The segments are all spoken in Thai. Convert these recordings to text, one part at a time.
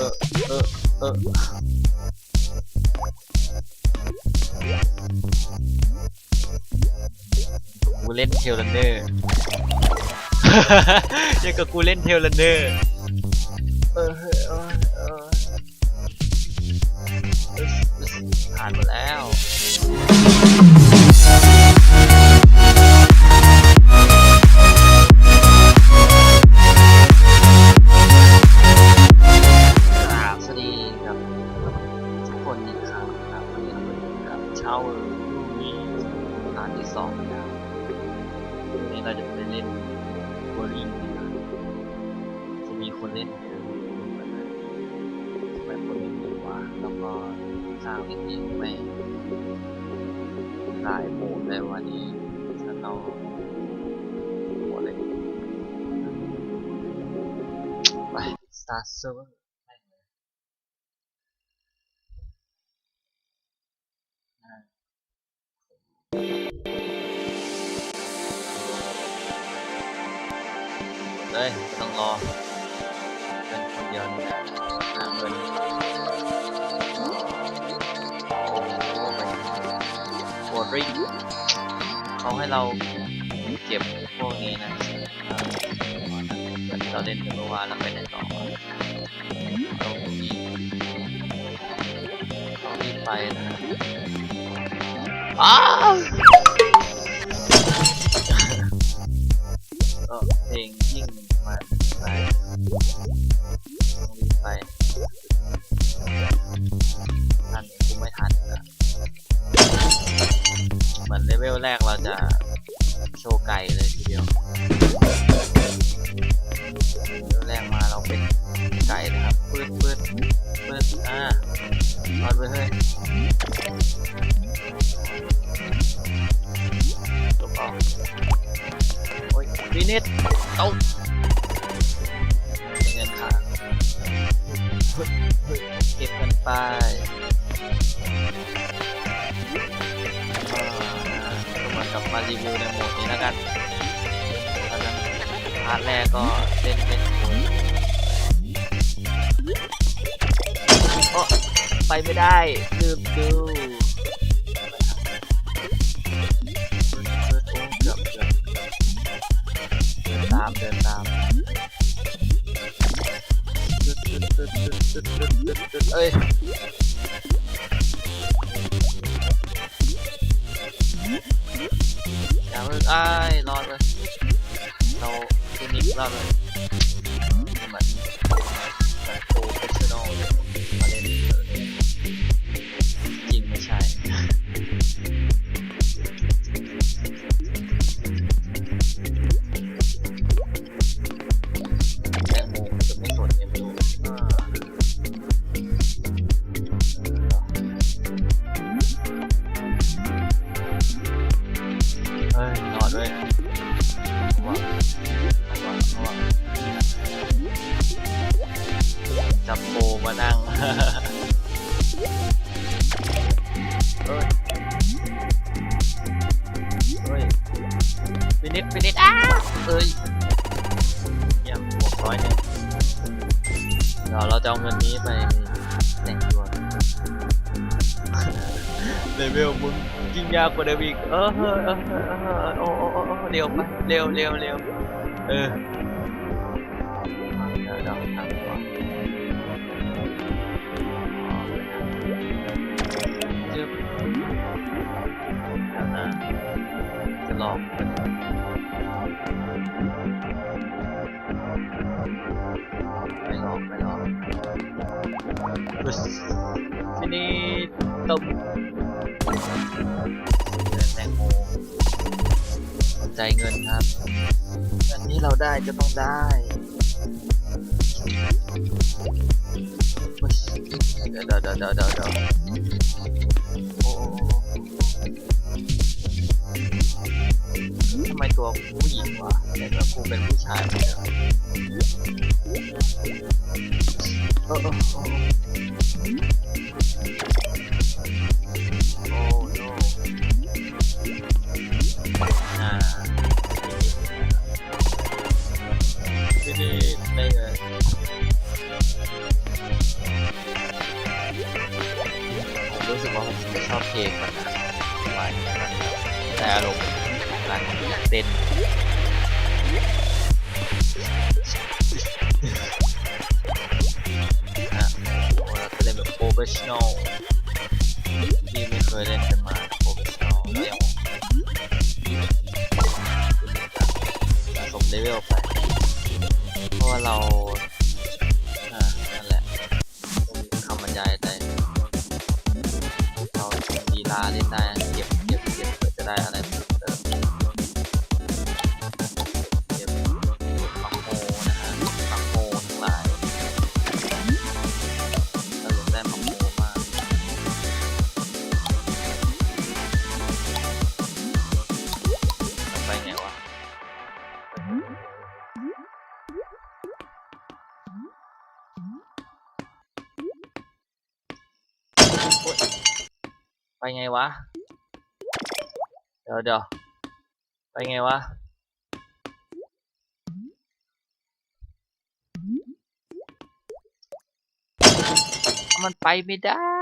ออเออเออกูเล่นเทลลันเนอร์ยังกับกูเล่นเทลลันเนอร์เออเออผ่านหมดแล้ว start server เลยไม่ต้องรอเป็นคนเดียวนี่แหละหาเงินโอริเขาให้เราเก็บพวกนี้นะ เราเล่นเมื่อวานแล้วไปไหนต่อตรงนี้ต้องรีบไปนะอ้าก็เพลงยิ่งมาไปต้องรีบไปทันกูไม่ทันนะเหมือนเลเวลแรกเราจะโชว์ไก่เลยทีเดียว เลเวลแรกมาเราเป็นไก่เลยครับปืดปืดปืดอ่าเอดไปเฮ้ยจบออกโอ้ยวินิตเอาเงินค่ะเก็บกันไปกลับมารีวิวในโหมดนี้แล้วกันาร์ทแรกก็เล่นเล่นโอ้ไปไม่ได้ลืมดูเดินตามเดินตามเอ้ย Znamy. เดี๋ยวเราจะเอาเงินนี้ไปแต่งตัวเลเวลมึงยิ่งยากกว่าเดิมอีกเออเออเออเออเออโอ้โอ้โอ้โอ้เร็วไปเร็วเร็วเร็วเออ ไม่ลองไม่ลองทีนี้ตบเดินแตงโมใจเงินครับเงินที่เราได้จะต้องได้เดี๋ยวเดี๋ยวเดี๋ยวเดี๋ยวเดี๋ยวเดี๋ยวโอ้โอ้โอ้ทำำไมตัวผู้หญิงวะแต่แบบกูเป็นผู้ชายไม่ได้โอ้ เต้นนะโอ้เราจะเล่นแบบโปรเฟชชั่นอลที่ไม่เคยเล่นกันมาโปรเฟชชั่นอลแล้วยังสะสมเลเวลไปเพราะว่าเราอ่านั่นแหละคำบรรยายได้เราดีลาเล่นได้เก็บเก็บเก็บเพื่อจะได้อะไร ไปไงวะ เดี๋ยวเดี๋ยวไปไงวะ มันไปไม่ได้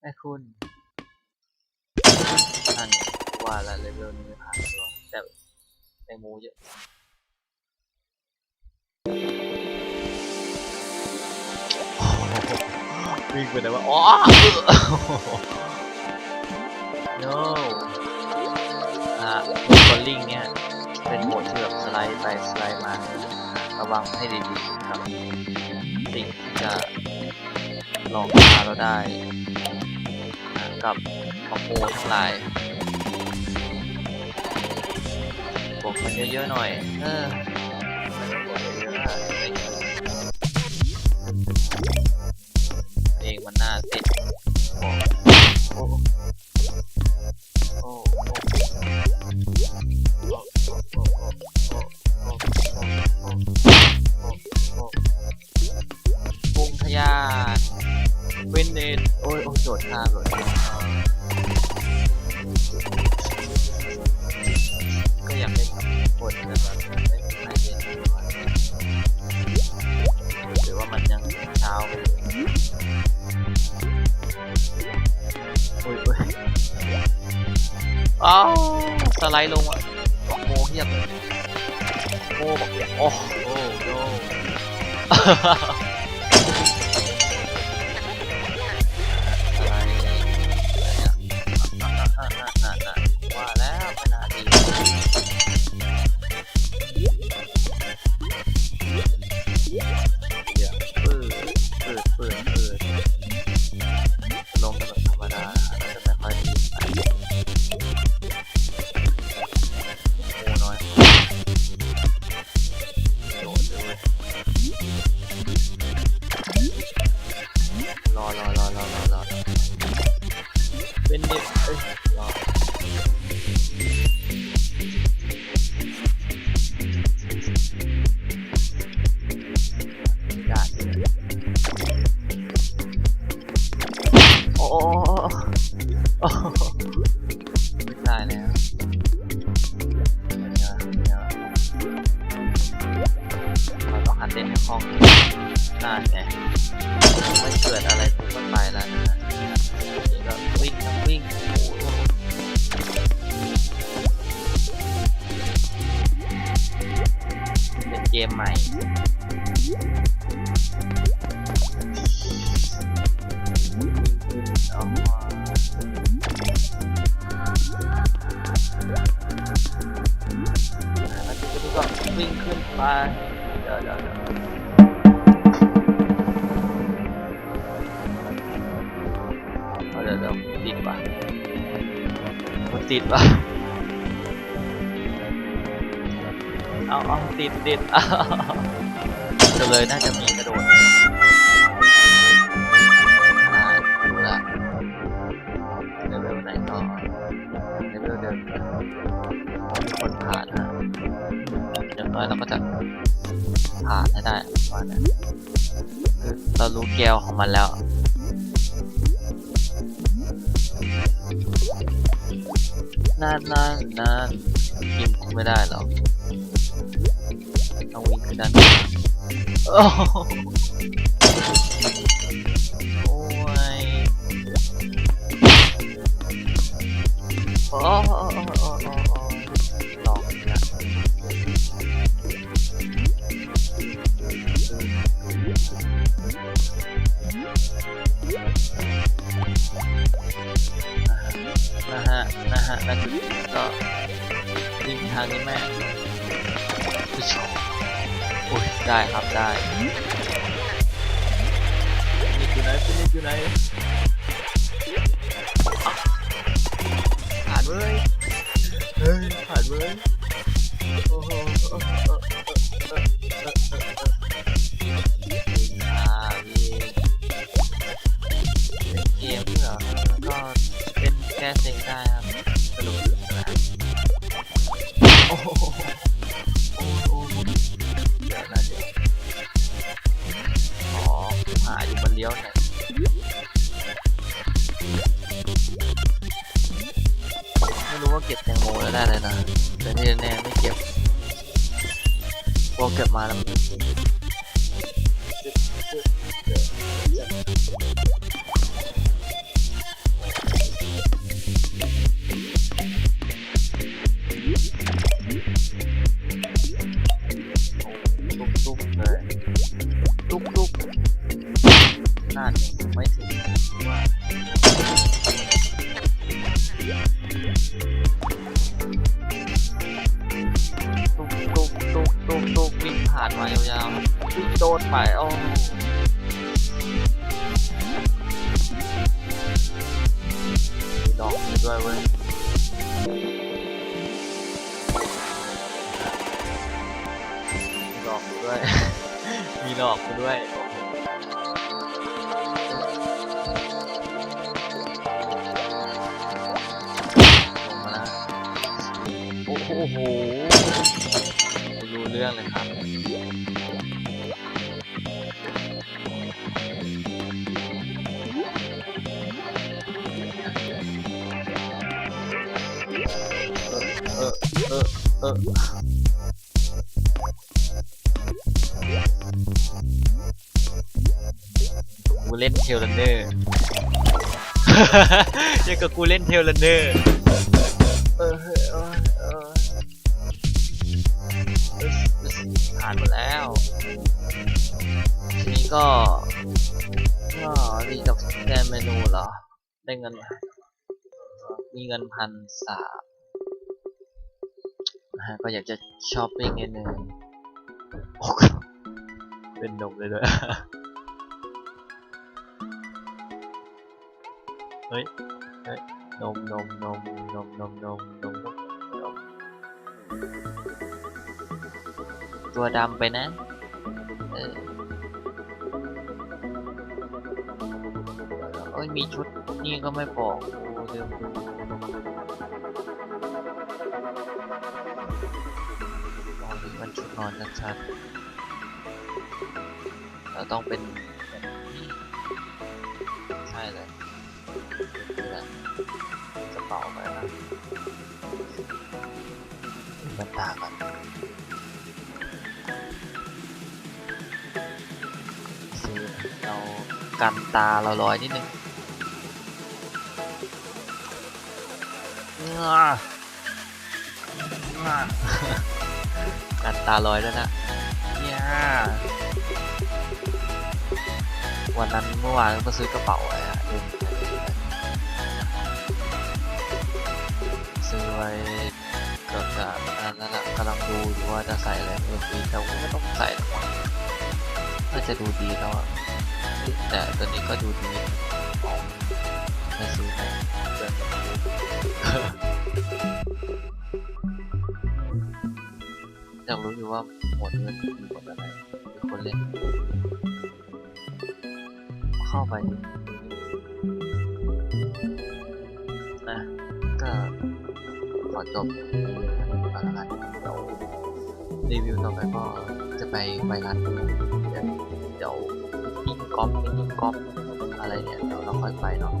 แม่คุณนั่นว่าล้วเลเวลนี้ไม่ผ่านตัวแต่แตงโมเยอะ วิ่งไปไหนวะอ๋อ no อ่าบอลลิงเนี่ย เป็นโหมดที่แบบสไลด์ไปสไลด์มา ระวังให้ดีๆครับ สิ่งที่จะหลอกตาเราได้ กับคอมโบทั้งหลายบวกมันเยอะๆหน่อย เออ ไลด์ลงอะโมเฮียบเลยโมบอกโอ้โอ้โนอะ มใหม่เอามาแล้วทีนี้ก็วิ่งขึ้นไปเดี๋ยวเดี๋ยวเดี๋ยวเดี๋ยวเดี๋ยวติดปะติดปะ เอาเอาติดติดเอาจะเลยน่าจะมีกระโดดอ่าดูละเลเวลไหนต่อเลเวลเดิมคนผ่านฮะอย่างน้อยเราก็จะผ่านให้ได้ประมานั้นคือเรารู้แก้วของมันแล้วนานนานนานกินกูไม่ได้หรอก ไม่ทันโอ้ยโอ้โอ้โอ้โอ้โอ้ลองนะนะฮะ นะฮะแล้วก็ยิงทางนี้แม่ผู้ชม อ้ยได้ครับได้นี่อยู่ไหนนี่อยู่ไหนผ่านเว้ยเฮ้ยผ่านเว้ยโอ้โห พอเก็บมาแล้ว วิ่งผ่านมายาวๆวิ่งโดนไปโอ้มีดอกด้วยเว้ยมีดอกด้วย มีดอกด้วยโอ้โห เรื่องเลยครับเออเออเออกูเล่นเทล n นเนอร์ยังกับกูเล่นเทล n นเนอร์ ผ่านหมดแล้วทีนี้ก็ก็รีกับแกนเมนูเหรอ ได้เงินมามีเงินพันสามนะฮะก็อยากจะช้อปปิ้งนิดนึงโอ้เป็นนมเลยด้วย เฮ้ย เฮ้ย นมนมนมนมนมนมนมนมนม ตัวดำไปนะ เออเอ้ยมีชุดนี่ก็ไม่บอกโอ้ลืมดูอ๋อนี่มันชุดนอนชัดๆเราต้องเป็นใช่เลยกระเป๋าไปนะมันตากัน กันตาเราลอยนิดนึงง่าง่ากันตาลอยแล้วนะเนี่ยวันนั้นเมื่อวานก็ซื้อกระเป๋าไว้อะซื้อไว้เกือบจะอันนั้นแหละกำลังดูอยู่ว่าจะใส่อะไรเพิ่มดีแต่ว่าไม่ต้องใส่หรอกน่าจะดูดีแล้วอะ แต่ตัวนี้ก็ดูดีม่ซื้อให้เพื่อยากรู้อยู่ว่าหมดเงินมีหมดอะไรมีคนเล่น เข้าไปนะก็ขอจบมาแล้วกันเดี๋ยวรีวิวต่อไปก็จะไปไปร้านเดี๋ยว ก๊อล์ฟไม่ยิงกอปอะไรเนี่ยเดี๋ยวเราค่อยไปเนาะ